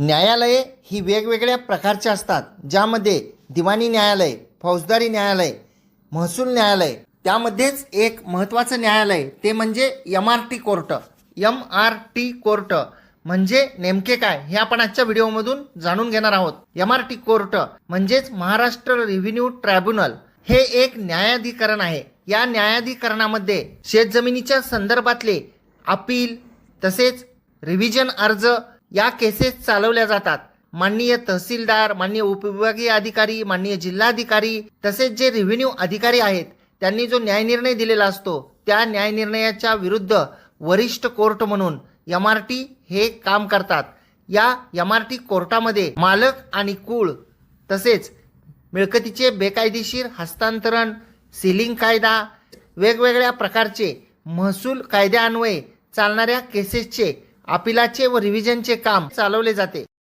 न्यायालये ही वेगवेगळ्या प्रकारची असतात ज्यामध्ये दिवाणी न्यायालय फौजदारी न्यायालय महसूल न्यायालय त्यामध्येच एक महत्त्वाचं न्यायालय ते म्हणजे M R T court. M R T court म्हणजे नेमके काय हे आपण आजच्या व्हिडिओमधून जाणून घेणार आहोत. एम आर टी कोर्ट म्हणजेच महाराष्ट्र रेव्हेन्यू ट्रायब्युनल. हे एक न्यायाधिकरण आहे. या न्यायाधिकरणामध्ये शेतजमिनीच्या संदर्भातले अपील तसेच रिव्हिजन अर्ज या केसेस चालवल्या जातात. माननीय तहसीलदार माननीय उपविभागीय अधिकारी माननीय जिल्हाधिकारी तसेच जे रेव्हेन्यू अधिकारी आहेत त्यांनी जो न्यायनिर्णय दिलेला असतो त्या न्यायनिर्णयाच्या विरुद्ध वरिष्ठ कोर्ट म्हणून एम आर टी हे काम करतात. या एम आर टी कोर्टामध्ये मालक आणि कुळ तसेच मिळकतीचे बेकायदेशीर हस्तांतरण सिलिंग कायदा वेगवेगळ्या प्रकारचे महसूल कायद्यान्वये चालणाऱ्या केसेसचे अपिलाचे व रिव्हिजनचे काम चालवले जाते.